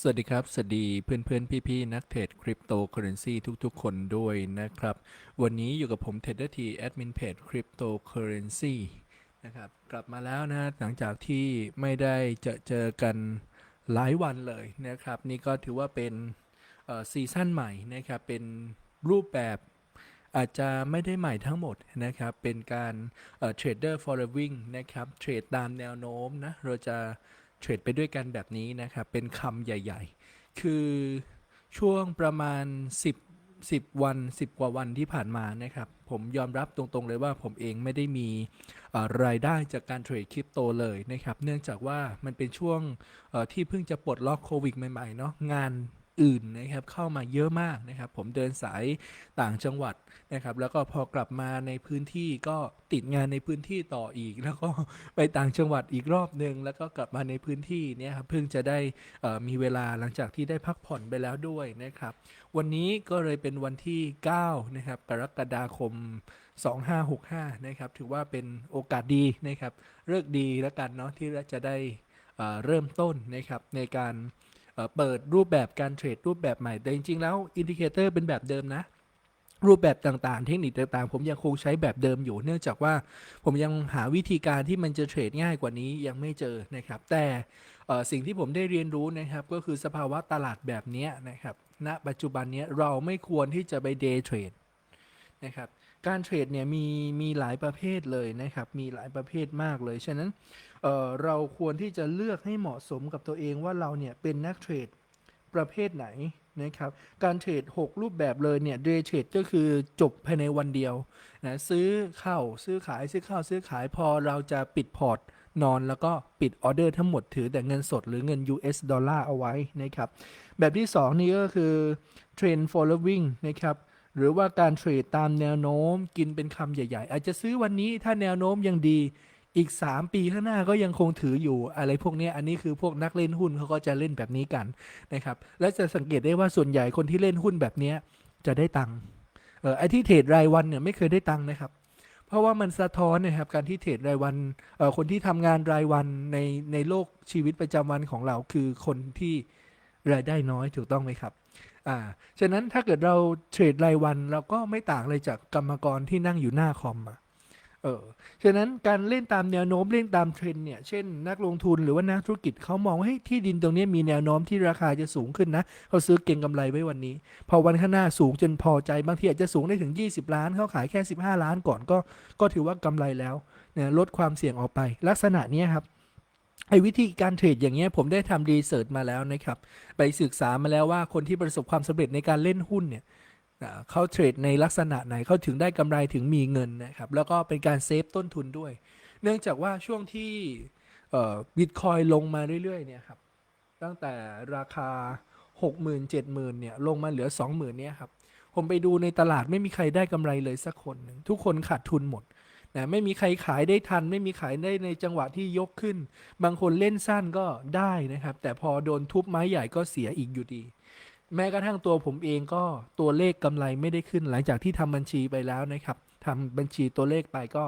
สวัสดีครับ สวัสดีเพื่อนเพื่อนพี่พี่ๆนักเทรดคริปโตเคอเรนซีทุกๆ คนด้วยนะครับ วันนี้อยู่กับผมเทรดเดอร์ทีแอดมินเพจคริปโตเคอเรนซีนะครับกลับมาแล้วนะหลังจากที่ไม่ได้เจอเจอกันหลายวันเลยนะครับ นี่ก็ถือว่าเป็นซีซั่นใหม่นะครับ เป็นรูปแบบอาจจะไม่ได้ใหม่ทั้งหมดนะครับ เป็นการเทรดเดอร์ following นะครับ เทรดตามแนวโน้มนะ เราจะ เทรดไปด้วยกันแบบนี้นะครับ เป็นคำใหญ่ ๆ คือช่วงประมาณ 10 10 วัน 10 กว่าวันที่ผ่านมานะครับ ผมยอมรับตรงๆเลยว่าผมเองไม่ได้มีรายได้จากการเทรดคริปโตเลยนะครับ เนื่องจากว่ามันเป็นช่วงที่เพิ่งจะปลดล็อกโควิดใหม่ๆเนาะงาน อื่นนะครับเข้ามาเยอะมากนะครับ ผมเดินสายต่างจังหวัดนะครับ แล้วก็พอกลับมาในพื้นที่ก็ติดงานในพื้นที่ต่ออีก แล้วก็ไปต่างจังหวัดอีกรอบหนึ่งแล้วก็กลับมาในพื้นที่เนี่ยครับเพิ่งจะได้มีเวลาหลังจากที่ได้พักผ่อนไปแล้วด้วยนะครับ วันนี้ก็เลยเป็นวันที่ 9 นะครับกรกฎาคม 2565 นะครับ ถือว่าเป็นโอกาสดีนะครับเลิกดีแล้วกันเนาะที่จะได้เริ่มต้นนะครับในการ เปิดรูปแบบการเทรดรูปแบบใหม่ แต่จริง ๆ แล้วอินดิเคเตอร์เป็นแบบเดิมนะ รูปแบบต่างๆ เทคนิคต่างๆ ผมยังคงใช้แบบเดิมอยู่ เนื่องจากว่าผมยังหาวิธีการที่มันจะเทรดง่ายกว่านี้ยังไม่เจอนะครับ แต่สิ่งที่ผมได้เรียนรู้นะครับ ก็คือสภาวะตลาดแบบนี้นะครับณปัจจุบันนี้เราไม่ควรที่จะไปเดย์เทรดนะครับการเทรดเนี่ยมีมีหลายประเภทเลยนะครับ มีหลายประเภทมากเลย ฉะนั้นเอ่อเราควรที่จะเลือกให้เหมาะสมกับตัวเองว่าเราเนี่ยเป็นนักเทรดประเภทไหนนะครับ การเทรด 6 รูปแบบเลยเนี่ยเดย์เทรดก็คือจบภายในวันเดียวนะซื้อเข้าซื้อขายซื้อเข้าซื้อขายพอเราจะปิดพอร์ตนอนแล้วก็ปิดออเดอร์ทั้งหมดถือแต่เงินสดหรือเงิน US ดอลลาร์เอาไว้นะครับ แบบที่ 2 นี่ก็คือ Trend following นะครับหรือว่าการเทรดตามแนวโน้มกินเป็นคำใหญ่ ๆ อาจจะซื้อวันนี้ถ้าแนวโน้มยังดี อีก 3 ปีข้างหน้าก็ยังคงถืออยู่อะไรพวกนี้อันนี้คือพวกนักเล่นหุ้นเขาก็จะเล่นแบบนี้กันนะครับและจะสังเกตได้ว่าส่วนใหญ่คนที่เล่นหุ้นแบบนี้จะได้ตังค์เออไอที่เทรดรายวันเนี่ยไม่เคยได้ตังค์นะครับ เพราะว่ามันสะท้อนนะครับการที่เทรดรายวันเออคนที่ทำงานรายวันในในโลกชีวิตประจำวันของเราคือคนที่รายได้น้อยถูกต้องไหมครับอ่าฉะนั้นถ้าเกิดเราเทรดรายวันเราก็ไม่ต่างเลยจากกรรมกรที่นั่งอยู่หน้าคอมอะ เออฉะนั้นการเล่นตามแนวโน้มเล่นตามเทรนเนี่ย เช่น นักลงทุนหรือว่านักธุรกิจเขามองว่าเฮ้ยที่ดินตรงนี้มีแนวโน้มที่ราคาจะสูงขึ้นนะเขาซื้อเก็งกำไรไว้วันนี้ พอวันข้างหน้าสูงจนพอใจบางทีอาจจะสูงได้ถึง 20 ล้านเขาขายแค่ 15 ล้านก่อนก็ ก็ถือว่ากำไรแล้วเนี่ยลดความเสี่ยงออกไป ลักษณะนี้ครับไอ้วิธีการเทรดอย่างเงี้ยผมได้ทำรีเสิร์ชมาแล้วนะครับ ไปศึกษามาแล้วว่าคนที่ประสบความสำเร็จในการเล่นหุ้นเนี่ย อ่าเขาเทรดในลักษณะไหนเขาถึงได้กำไรถึงมีเงินนะครับ แล้วก็เป็นการเซฟต้นทุนด้วย เนื่องจากว่าช่วงที่บิตคอยลงมาเรื่อยๆเนี่ยครับ ตั้งแต่ราคา 60,000 70,000เนี่ยลงมาเหลือ 20,000เนี่ยครับ ผมไปดูในตลาดไม่มีใครได้กำไรเลยสักคนหนึ่งทุกคนขาดทุนหมดนะไม่มีใครขายได้ทัน ไม่มีขายได้ในจังหวะที่ยกขึ้น บางคนเล่นสั้นก็ได้นะครับ แต่พอโดนทุบไม้ใหญ่ก็เสียอีกอยู่ดี แม้กระทั่งตัวผมเองก็ตัวเลขกำไรไม่ได้ขึ้น หลังจากที่ทำบัญชีไปแล้วนะครับทำบัญชีตัวเลขไปก็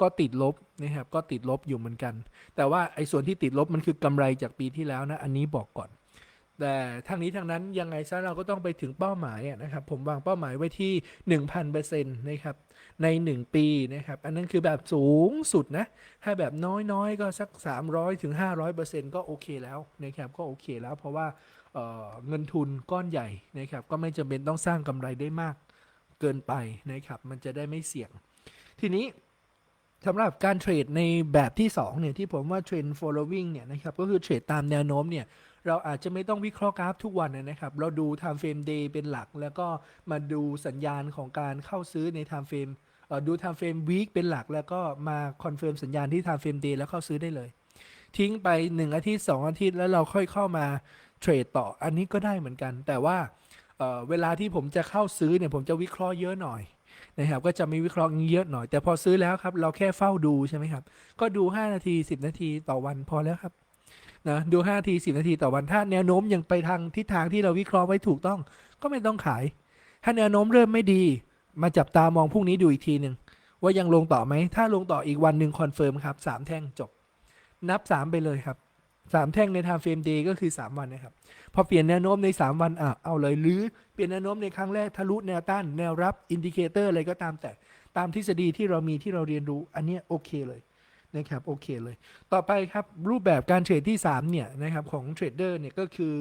ก็ติดลบนะครับก็ติดลบอยู่เหมือนกัน แต่ว่าไอ้ส่วนที่ติดลบมันคือกำไรจากปีที่แล้วนะอันนี้บอกก่อน แต่ทางนี้ทางนั้นยังไงซะเราก็ต้องไปถึงเป้าหมายนะครับผมวางเป้าหมายไว้ที่ 1,000%นะครับใน 1 ปีนะครับอันนั้นคือแบบสูงสุดนะถ้าแบบน้อยๆ ก็สัก 300ถึง500%ก็โอเคแล้วนะครับก็โอเคแล้วเพราะว่า เเงินทุนก้อนใหญ่นะครับก็ไม่จำเป็นต้องสร้างกำไรได้มากเกินไปนะครับมันจะได้ไม่เสี่ยง ทีนี้สำหรับการเทรดในแบบที่2เนี่ยที่ผมว่าเทรนด์ following เนี่ยนะครับก็คือเทรดตามแนวโน้มเนี่ยเราอาจจะไม่ต้องวิเคราะห์กราฟทุกวันนะครับ เราดู time frame day เป็นหลัก แล้วก็มาดูสัญญาณของการเข้าซื้อใน time frame เอ่อดู time frame week เป็นหลัก แล้วก็มาคอนเฟิร์มสัญญาณที่ time frame day แล้วเข้าซื้อได้เลย ทิ้งไป 1 อาทิตย์ 2 อาทิตย์แล้วเราค่อยเข้ามา เทรดต่ออันนี้ก็ได้เหมือนกัน แต่ว่าเเวลาที่ผมจะเข้าซื้อเนี่ยผมจะวิเคราะห์เยอะหน่อยนะครับก็จะมีวิเคราะห์เยอะหน่อย แต่พอซื้อแล้วครับ เราแค่เฝ้าดูใช่ไหมครับ ก็ดู 5 นาที 10 นาทีต่อวันพอแล้วครับนะดู5นาที 10 นาทีต่อวันถ้าแนวโน้มยังไปทางทิศทางที่เราวิเคราะห์ไว้ถูกต้อง ก็ไม่ต้องขาย ถ้าแนวโน้มเริ่มไม่ดี มาจับตามองพรุ่งนี้ดูอีกทีหนึ่งว่ายังลงต่อไหมถ้าลงต่ออีกวันหนึ่งคอนเฟิร์มครับสามแท่งจบ นับ 3 ไปเลยครับ สามแท่งใน time frame day ก็คือ 3 วันนะครับ พอเปลี่ยนแนวโน้มใน 3 วันอะเอาเลยหรือเปลี่ยนแนวโน้มในครั้งแรกทะลุแนวต้านแนวรับอินดิเคเตอร์อะไรก็ตามแต่ตามทฤษฎีที่เรามีที่เราเรียนรู้อันนี้โอเคเลยนะครับโอเคเลย ต่อไปครับรูปแบบการเทรดที่ 3 เนี่ยนะครับของเทรดเดอร์เนี่ยก็คือ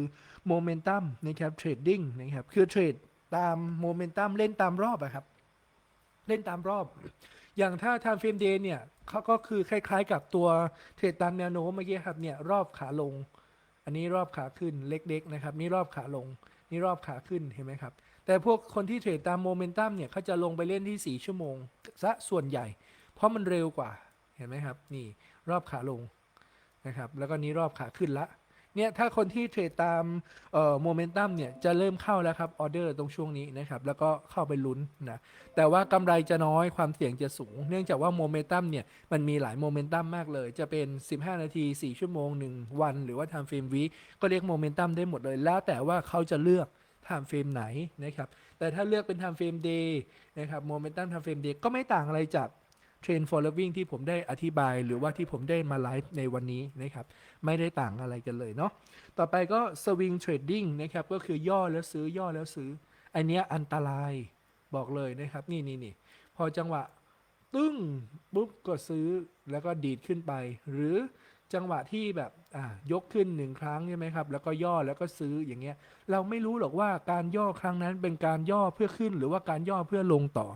โมเมนตัมนะครับเทรดดิ้งนะครับคือเทรดตามโมเมนตัมเล่นตามรอบอะครับ เล่นตามรอบ อย่างถ้า time frame day เนี่ย เขาก็คือคล้าย ๆ กับตัวเทรดตามแนวโน้มเมื่อกี้ครับเนี่ยรอบขาลง อันนี้รอบขาขึ้นเล็กๆนะครับนี่รอบขาลง นี่รอบขาขึ้นเห็นไหมครับ แต่พวกคนที่เทรดตามโมเมนตัมเนี่ยเขาจะลงไปเล่นที่ 4 ชั่วโมงซะส่วนใหญ่ เพราะมันเร็วกว่าเห็นไหมครับ นี่รอบขาลงนะครับ แล้วก็นี้รอบขาขึ้นละ เนี่ยถ้าคนที่เทรดตามโมเมนตัมเนี่ยจะเริ่มเข้าแล้วครับออเดอร์ตรงช่วงนี้นะครับแล้วก็เข้าไปลุ้นนะแต่ว่ากำไรจะน้อยความเสี่ยงจะสูง เนื่องจากว่าโมเมนตัมเนี่ยมันมีหลายโมเมนตัมมากเลย จะเป็น 15 นาที 4 ชั่วโมง 1 วัน หรือว่า time frame week ก็เรียกโมเมนตัมได้หมดเลย แล้วแต่ว่าเขาจะเลือก time frame ไหนนะครับแต่ถ้าเลือกเป็น time frame day นะครับ momentum time frame day ก็ไม่ต่างอะไรจาก trend following ที่ผมได้อธิบายหรือว่าที่ผมได้มาไลฟ์ในวันนี้นะครับ ไม่ได้ต่างอะไรกันเลยเนาะต่อไปก็ swing trading นะครับก็คือย่อแล้วซื้อย่อแล้วซื้อ อันเนี้ยอันตรายบอกเลยนะครับนี่นี่นี่พอจังหวะตึ้งปุ๊บก็ซื้อแล้วก็ดีดขึ้นไป หรือจังหวะที่แบบอ่ายกขึ้นหนึ่งครั้งใช่ไหมครับ แล้วก็ย่อแล้วก็ซื้ออย่างเงี้ย เราไม่รู้หรอกว่าการย่อครั้งนั้นเป็นการย่อเพื่อขึ้น หรือว่าการย่อเพื่อลงต่อ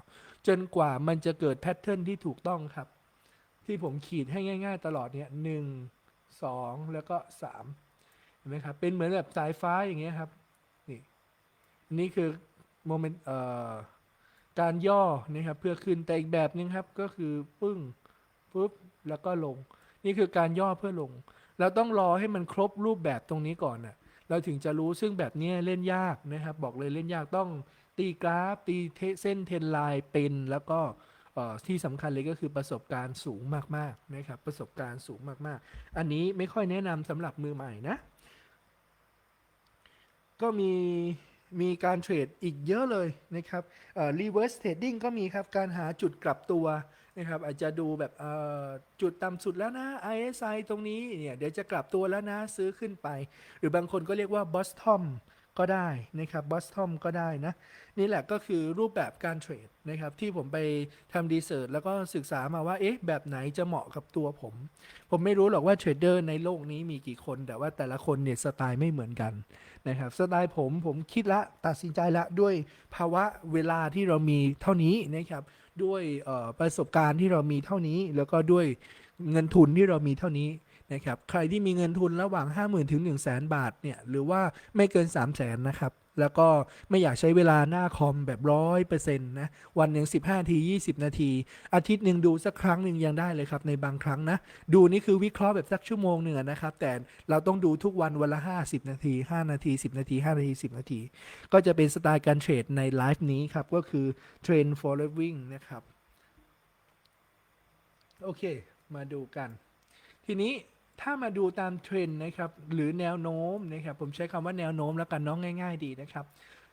จนกว่ามันจะเกิดแพทเทิร์นที่ถูกต้องครับ ที่ผมขีดให้ง่าย ๆ ตลอดเนี่ยหนึ่งสองแล้วก็สามเห็นไหมครับ เป็นเหมือนแบบสายฟ้าอย่างเงี้ยครับ นี่ นี่คือโมเมนต์เอ่อการย่อนะครับเพื่อขึ้นแต่อีกแบบนึงครับก็คือปึ้งปุ๊บแล้วก็ลง นี่คือการย่อเพื่อลง เราต้องรอให้มันครบรูปแบบตรงนี้ก่อนน่ะเราถึงจะรู้ซึ่งแบบนี้เล่นยากนะครับ บอกเลยเล่นยากต้อง ตีกราฟ ตีเส้นเทรนไลน์เป็นแล้วก็ที่สำคัญเลยก็คือประสบการณ์สูงมากๆนะครับประสบการณ์สูงมากๆ อันนี้ไม่ค่อยแนะนำสำหรับมือใหม่นะ ก็มีมีการเทรดอีกเยอะเลยนะครับเอ่อ reverse trading ก็มีครับ การหาจุดกลับตัวนะครับ อาจจะดูแบบเอ่อจุดต่ำสุดแล้วนะ RSI ตรงนี้เนี่ยเดี๋ยวจะกลับตัวแล้วนะซื้อขึ้นไป หรือบางคนก็เรียกว่า bottom ก็ได้นะครับ bottom ก็ได้นะ นี่แหละก็คือรูปแบบการเทรดนะครับที่ผมไปทำดีเซิร์ชแล้วก็ศึกษามาว่าเอ๊ะแบบไหนจะเหมาะกับตัวผม ผมไม่รู้หรอกว่าเทรดเดอร์ในโลกนี้มีกี่คน แต่ว่าแต่ละคนเนี่ยสไตล์ไม่เหมือนกันนะครับสไตล์ผมผมคิดละตัดสินใจละด้วยภาวะเวลาที่เรามีเท่านี้นะครับด้วยประสบการณ์ที่เรามีเท่านี้ แล้วก็ด้วยเงินทุนที่เรามีเท่านี้ นะครับใครที่มีเงินทุนระหว่าง 5 0,000ถึง1 0 0 0 0 0 บาทเนี่ยหรือว่าไม่เกิน 3 0 0 0 0 0นะครับแล้วก็ไม่อยากใช้เวลาหน้าคอมแบบร้อยเปอร์เซ็นต์นะวันหนึ่ง15นาที 20 นาที อาทิตย์หนึ่งดูสักครั้งหนึ่งยังได้เลยครับ ในบางครั้งนะ ดูนี่คือวิเคราะห์แบบสักชั่วโมงหนึ่งนะครับ แต่เราต้องดูทุกวันวันละ 50 นาที 5 นาที 10 นาที 5 นาที 10 นาที ก็จะเป็นสไตล์การเทรดในไลฟ์นี้ครับ ก็คือเทรน following นะครับ โอเค มาดูกัน ทีนี้ ถ้ามาดูตามเทรนด์นะครับหรือแนวโน้มนะครับผมใช้คำว่าแนวโน้มแล้วกันน้องง่าย ๆ ดีนะครับ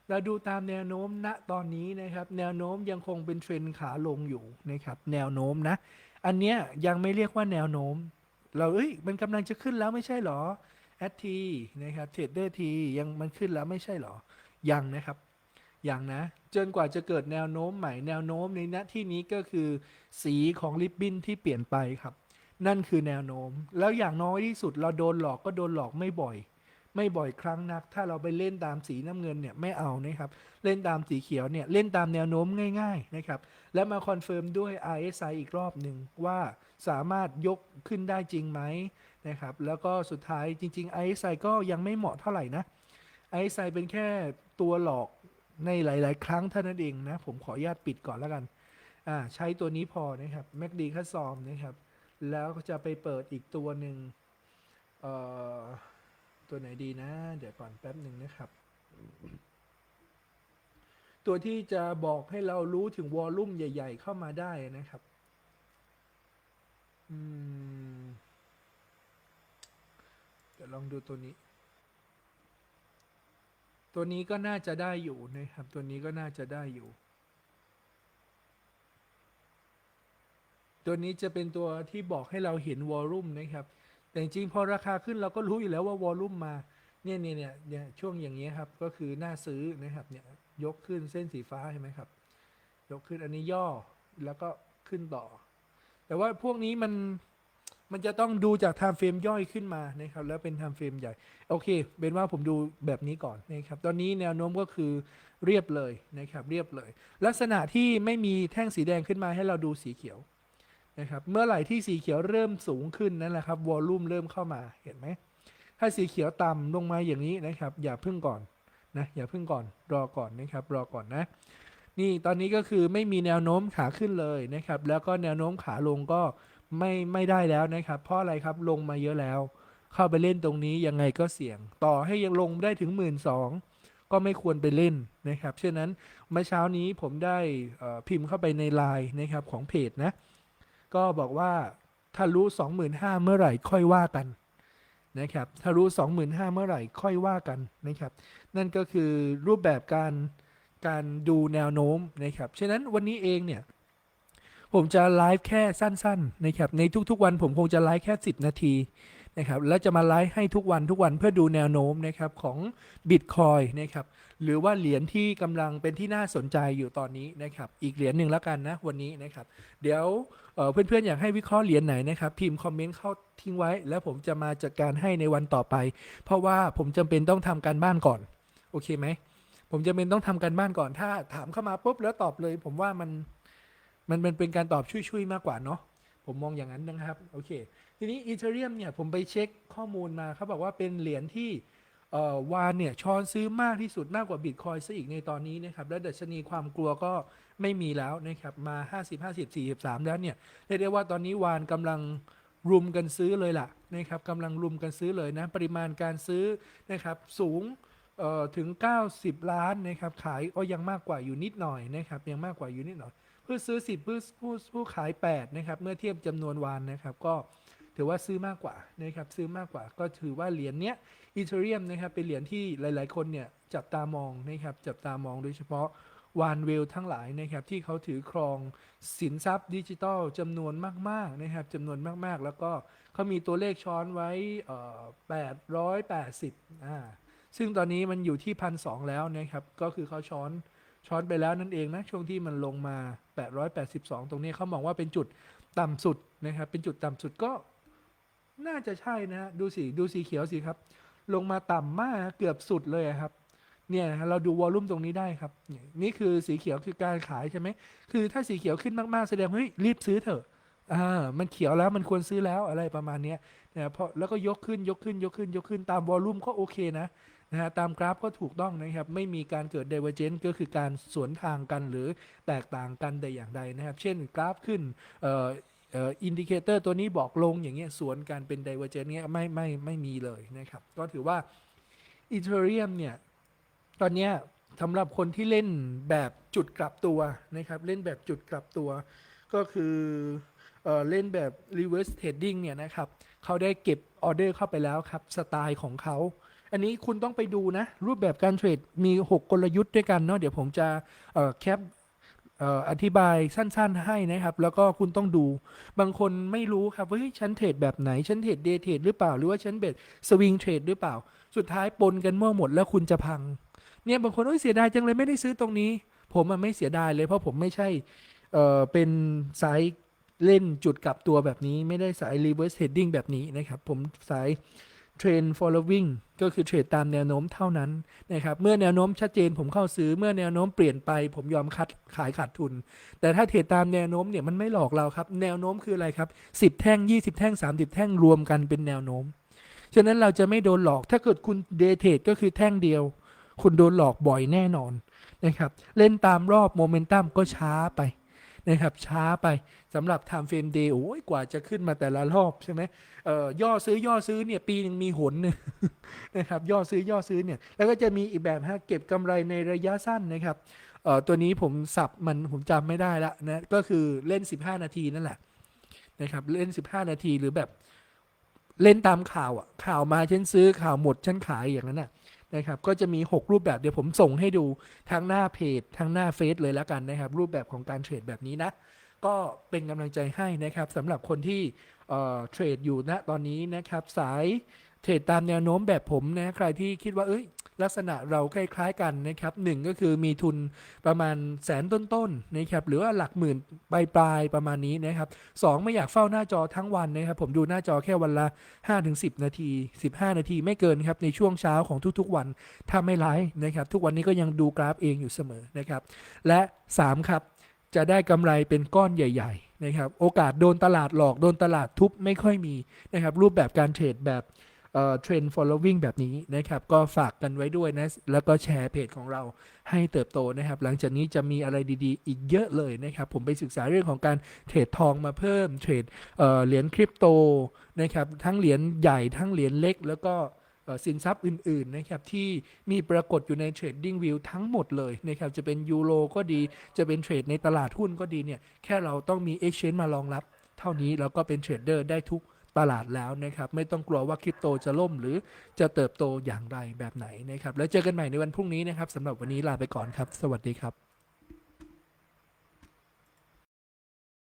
เราดูตามแนวโน้มณตอนนี้นะครับแนวโน้มยังคงเป็นเทรนด์ขาลงอยู่นะครับแนวโน้มนะ อันเนี้ยยังไม่เรียกว่าแนวโน้ม เราเอ้ยมันกำลังจะขึ้นแล้วไม่ใช่หรอแอดทีนะครับเทรดเดอร์ทียังมันขึ้นแล้วไม่ใช่หรอยังนะครับยังนะจนกว่าจะเกิดแนวโน้มใหม่แนวโน้มในณที่นี้ก็คือ สีของริบบิ้นที่เปลี่ยนไปครับ นั่นคือแนวโน้ม แล้วอย่างน้อยที่สุดเราโดนหลอกก็โดนหลอกไม่บ่อย ไม่บ่อยครั้งนัก ถ้าเราไปเล่นตามสีน้ำเงินเนี่ยไม่เอานะครับ เล่นตามสีเขียวเนี่ยเล่นตามแนวโน้มง่ายๆนะครับ แล้วมาคอนเฟิร์มด้วย RSI อีกรอบหนึ่งว่าสามารถยกขึ้นได้จริงไหมนะครับ แล้วก็สุดท้ายจริง ๆ RSI ก็ยังไม่เหมาะเท่าไหร่นะ RSI เป็นแค่ตัวหลอกในหลาย ๆ ครั้งเท่านั้นเองนะ ผมขออนุญาตปิดก่อนแล้วกัน อ่าใช้ตัวนี้พอนะครับ MACD คัสซอมนะครับ แล้วจะไปเปิดอีกตัวหนึ่งเอ่อตัวไหนดีนะ เดี๋ยวก่อนแป๊บหนึ่งนะครับ ตัวที่จะบอกให้เรารู้ถึงวอลลุ่มใหญ่ ๆ เข้ามาได้นะครับอืมเดี๋ยวลองดูตัวนี้ ตัวนี้ก็น่าจะได้อยู่นะครับ ตัวนี้ก็น่าจะได้อยู่ ตัวนี้จะเป็นตัวที่บอกให้เราเห็นวอลลุ่มนะครับ แต่จริงพอราคาขึ้นเราก็รู้อยู่แล้วว่าวอลลุ่มมา เนี่ยเนี่ยเนี่ยเนี่ยช่วงอย่างเงี้ครับ ก็คือน่าซื้อนะครับ เนี่ยยกขึ้นเส้นสีฟ้าเห็นไหมครับ ยกขึ้นอันนี้ย่อแล้วก็ขึ้นต่อ แต่ว่าพวกนี้มันมันจะต้องดูจากไทม์เฟรมย่อยขึ้นมานะครับ แล้วเป็นไทม์เฟรมใหญ่ โอเค เป็นว่าผมดูแบบนี้ก่อนนะครับ ตอนนี้แนวโน้มก็คือเรียบเลยนะครับ เรียบเลย ลักษณะที่ไม่มีแท่งสีแดงขึ้นมาให้เราดูสีเขียว นะครับเมื่อไหร่ที่สีเขียวเริ่มสูงขึ้นนั่นแหละครับวอลลุ่มเริ่มเข้ามาเห็นไหมถ้าสีเขียวต่ำลงมาอย่างนี้นะครับ อย่าพึ่งก่อนนะอย่าพึ่งก่อนรอก่อนนะครับรอก่อนนะ นี่ตอนนี้ก็คือไม่มีแนวโน้มขาขึ้นเลยนะครับ แล้วก็แนวโน้มขาลงก็ไม่ไม่ได้แล้วนะครับ เพราะอะไรครับลงมาเยอะแล้ว เข้าไปเล่นตรงนี้ยังไงก็เสี่ยง ต่อให้ยังลงได้ถึงหมื่นสองก็ไม่ควรไปเล่นนะครับฉะนั้นเมื่อเช้านี้ผมได้พิมพ์เข้าไปในไลน์นะครับของเพจนะ ก็บอกว่าถ้ารู้ 25,000 เมื่อไหร่ค่อยว่ากันนะครับถ้ารู้ 25,000 เมื่อไหร่ค่อยว่ากันนะครับ นั่นก็คือรูปแบบการการดูแนวโน้มนะครับ ฉะนั้นวันนี้เองเนี่ย ผมจะไลฟ์แค่สั้นๆนะครับในทุกๆวันผมคงจะไลฟ์แค่ 10 นาที นะครับแล้วจะมาไลฟ์ให้ทุกวันทุกวันเพื่อดูแนวโน้มนะครับของบิตคอยนะครับหรือว่าเหรียญที่กำลังเป็นที่น่าสนใจอยู่ตอนนี้นะครับอีกเหรียญหนึ่งแล้วกันนะวันนี้นะครับเดี๋ยวเเพื่อนๆอยากให้วิเคราะห์เหรียญไหนนะครับพิมพ์คอมเมนต์เข้าทิ้งไว้ แล้วผมจะมาจัดการให้ในวันต่อไป เพราะว่าผมจำเป็นต้องทำการบ้านก่อนโอเคไหมผมจำเป็นต้องทำการบ้านก่อนถ้าถามเข้ามาปุ๊บแล้วตอบเลย ผมว่ามันมันเป็นการตอบช่วยๆมากกว่าเนาะ ผมมองอย่างนั้นนะครับโอเคทีนี้อีเทเรียมเนี่ยผมไปเช็คข้อมูลมาเขาบอกว่าเป็นเหรียญที่วานเนี่ยช้อนซื้อมากที่สุดมากกว่าบิตคอยซะอีกในตอนนี้นะครับและดัชนีความกลัวก็ไม่มีแล้วนะครับมา 50 50 43 แล้วเนี่ยเรียกได้ว่าตอนนี้วานกำลังรุมกันซื้อเลยล่ะนะครับกำลังรุมกันซื้อเลยนะปริมาณการซื้อนะครับสูงถึง 90 ล้านนะครับขายก็ยังมากกว่าอยู่นิดหน่อยนะครับยังมากกว่าอยู่นิดหน่อย ผู้ซื้อ 10 ผู้ผู้ผู้ขาย 8 นะครับ เมื่อเทียบจำนวนวานนะครับ ก็ถือว่าซื้อมากกว่านะครับ ซื้อมากกว่าก็ถือว่าเหรียญเนี้ยอีเทเรียมนะครับ เป็นเหรียญที่หลาย ๆ คนเนี่ยจับตามองนะครับ จับตามองโดยเฉพาะวานเวลทั้งหลายนะครับ ที่เขาถือครองสินทรัพย์ดิจิทัลจำนวนมาก ๆ นะครับจำนวนมาก ๆ แล้วก็เขามีตัวเลขช้อนไว้เอ่อ880อ่าซึ่งตอนนี้มันอยู่ที่พันสองแล้วนะครับ ก็คือเขาช้อน ช้อนไปแล้วนั่นเองนะ ช่วงที่มันลงมา 882 ตรงนี้เขามองว่าเป็นจุดต่ำสุดนะครับ เป็นจุดต่ำสุดก็น่าจะใช่นะ ดูสีดูสีเขียวสิครับ ลงมาต่ำมากเกือบสุดเลยครับ เนี่ยเราดูวอลลุ่มตรงนี้ได้ครับ นี่คือสีเขียวคือการขายใช่ไหม คือถ้าสีเขียวขึ้นมากๆแสดงว่าเฮ้ยรีบซื้อเถอะอ่ามันเขียวแล้วมันควรซื้อแล้วอะไรประมาณนี้นะเพราะแล้วก็ยกขึ้นยกขึ้นยกขึ้นยกขึ้นตามวอลลุ่มก็โอเคนะ นะฮะตามกราฟก็ถูกต้องนะครับ ไม่มีการเกิด divergence ก็คือการสวนทางกันหรือแตกต่างกันแต่อย่างใดนะครับ เช่นกราฟขึ้นอินดิเคเตอร์ตัวนี้บอกลงอย่างเงี้ยสวนกันเป็น divergence เงี้ยไม่ไม่ไม่มีเลยนะครับ ก็ถือว่า Ethereum เนี่ย ตอนเนี้ยสำหรับคนที่เล่นแบบจุดกลับตัวนะครับ เล่นแบบจุดกลับตัว ก็คือเออเล่นแบบ reverse trading เนี่ยนะครับ เขาได้เก็บออเดอร์เข้าไปแล้วครับ สไตล์ของเขา อันนี้คุณต้องไปดูนะ รูปแบบการเทรดมี 6 กลยุทธ์ด้วยกันเนาะเดี๋ยวผมจะแคปออธิบายสั้นๆให้นะครับ แล้วก็คุณต้องดูบางคนไม่รู้ครับว่าเฮ้ยฉันเทรดแบบไหน ฉันเทรดเดย์เทรดหรือเปล่า หรือว่าฉันเบ็ดสวิงเทรดหรือเปล่า สุดท้ายปนกันมั่วหมดแล้วคุณจะพัง เนี่ยบางคนโอ้ยเสียดายจังเลยไม่ได้ซื้อตรงนี้ ผมไม่เสียดายเลยเพราะผมไม่ใช่เออเป็นสายเล่นจุดกลับตัวแบบนี้ ไม่ได้สาย reverse trading แบบนี้นะครับ ผมสาย trend following ก็คือเทรดตามแนวโน้มเท่านั้นนะครับเมื่อแนวโน้มชัดเจนผมเข้าซื้อเมื่อแนวโน้มเปลี่ยนไป ผมยอมคัดขายขาดทุน แต่ถ้าเทรดตามแนวโน้มเนี่ยมันไม่หลอกเราครับ แนวโน้มคืออะไรครับ 10 แท่ง 20 แท่ง 30 แท่งรวมกันเป็นแนวโน้ม ฉะนั้นเราจะไม่โดนหลอกถ้าเกิดคุณเดเทรดก็คือแท่งเดียว คุณโดนหลอกบ่อยแน่นอนนะครับเล่นตามรอบโมเมนตัมก็ช้าไปนะครับช้าไป สำหรับ time frame day โอ้ยกว่าจะขึ้นมาแต่ละรอบใช่ไหมเอ่อย่อซื้อย่อซื้อเนี่ยปีหนึ่งมีหนหนึ่งนะครับย่อซื้อย่อซื้อเนี่ยแล้วก็จะมีอีกแบบฮะเก็บกำไรในระยะสั้นนะครับเอ่อตัวนี้ผมสับมันผมจำไม่ได้ละนะก็คือเล่น 15 นาทีนั่นแหละนะครับเล่น 15 นาทีหรือแบบเล่นตามข่าวอะข่าวมาฉันซื้อข่าวหมดฉันขายอย่างนั้นน่ะนะครับก็จะมี 6 รูปแบบเดี๋ยวผมส่งให้ดูทั้งหน้าเพจทั้งหน้าเฟซเลยแล้วกันนะครับรูปแบบของการเทรดแบบนี้นะ ก็เป็นกำลังใจให้นะครับสำหรับคนที่เทรดอยู่ณตอนนี้นะครับสายเทรดตามแนวโน้มแบบผมนะใครที่คิดว่าเอ้ยลักษณะเราคล้าย ๆ กันนะครับหนึ่งก็คือมีทุนประมาณแสนต้นๆนะครับหรือว่าหลักหมื่นปลายๆประมาณนี้นะครับสองไม่อยากเฝ้าหน้าจอทั้งวันนะครับผมดูหน้าจอแค่วันละ 5-10 นาที 15 นาทีไม่เกินครับในช่วงเช้าของทุกๆวันถ้าไม่ไลฟ์นะครับทุกวันนี้ก็ยังดูกราฟเองอยู่เสมอนะครับและ 3 ครับ จะได้กำไรเป็นก้อนใหญ่ ๆ นะครับ โอกาสโดนตลาดหลอกโดนตลาดทุบไม่ค่อยมีนะครับ รูปแบบการเทรดแบบเทรนด์ following แบบนี้นะครับ ก็ฝากกันไว้ด้วยนะ แล้วก็แชร์เพจของเราให้เติบโตนะครับ หลังจากนี้จะมีอะไรดีๆ อีกเยอะเลยนะครับ ผมไปศึกษาเรื่องของการเทรดทองมาเพิ่มเทรดเหรียญคริปโตนะครับ ทั้งเหรียญใหญ่ทั้งเหรียญเล็กแล้วก็ สินทรัพย์อื่นๆนะครับที่มีปรากฏอยู่ใน Trading View ทั้งหมดเลยนะครับจะเป็นยูโรก็ดีจะเป็นเทรดในตลาดหุ้นก็ดีเนี่ยแค่เราต้องมี Exchange มารองรับ เท่านี้เราก็เป็นเทรดเดอร์ได้ทุกตลาดแล้วนะครับ ไม่ต้องกลัวว่าคริปโตจะล่มหรือจะเติบโตอย่างไรแบบไหนนะครับ แล้วเจอกันใหม่ในวันพรุ่งนี้นะครับสำหรับวันนี้ลาไปก่อนครับ สวัสดีครับ